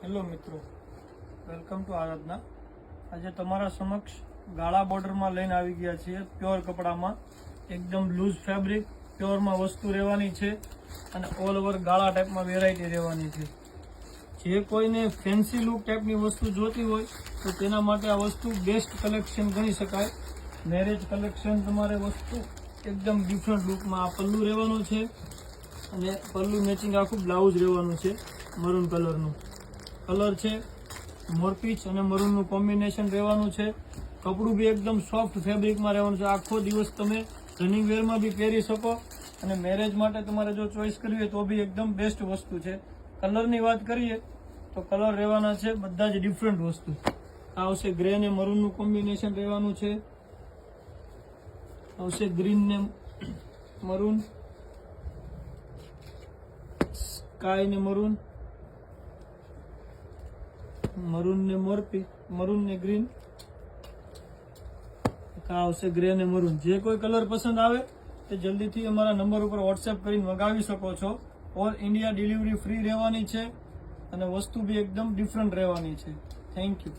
Hello મિત્રો, welcome to આરાધના. આજે તમારા સમક્ષ ગાળા બોર્ડરમાં લઈને આવી ગયા છીએ પ્યોર કપડામાં. એકદમ લૂઝ ફેબ્રિક પ્યોરમાં વસ્તુ રહેવાની છે અને ઓલ ઓવર ગાળા ટાઈપમાં વેરાયટી રહેવાની છે. જે કોઈને ફેન્સી લુક ટાઈપની વસ્તુ જોતી હોય તો તેના માટે આ વસ્તુ બેસ્ટ કલેક્શન ગણી શકાય. મેરેજ કલેક્શન તમારે વસ્તુ એકદમ ડિફરન્ટ લુકમાં આ પલ્લું રહેવાનું છે અને પલ્લું મેચિંગ આખું બ્લાઉઝ રહેવાનું છે મરૂન કલરનું કલર છે, મોરપીચ અને મરૂનનું કોમ્બિનેશન રહેવાનું છે. કપડું બી એકદમ સોફ્ટ ફેબ્રિકમાં રહેવાનું છે. આખો દિવસ તમે રનિંગ વેરમાં બી પહેરી શકો અને મેરેજ માટે તમારે જો ચોઈસ કરવી હોય તો બી એકદમ બેસ્ટ વસ્તુ છે. કલરની વાત કરીએ તો કલર રહેવાના છે બધા જ ડિફરન્ટ વસ્તુ. આ આવશે ગ્રે ને મરૂનનું કોમ્બિનેશન રહેવાનું છે. આવશે ગ્રીન ને મરૂન. સ્કાય ને મરૂન. મરૂન ને મોરપી મરૂન ને ગ્રીન આવશે ગ્રે ને મરૂન. જે કોઈ કલર પસંદ આવે, તે જલ્દીથી અમારા નંબર ઉપર વોટ્સએપ કરીને મગાવી શકો છો. ઓલ ઇન્ડિયા ડિલિવરી ફ્રી રહેવાની છે અને વસ્તુ બી એકદમ ડિફરન્ટ રહેવાની છે. Thank you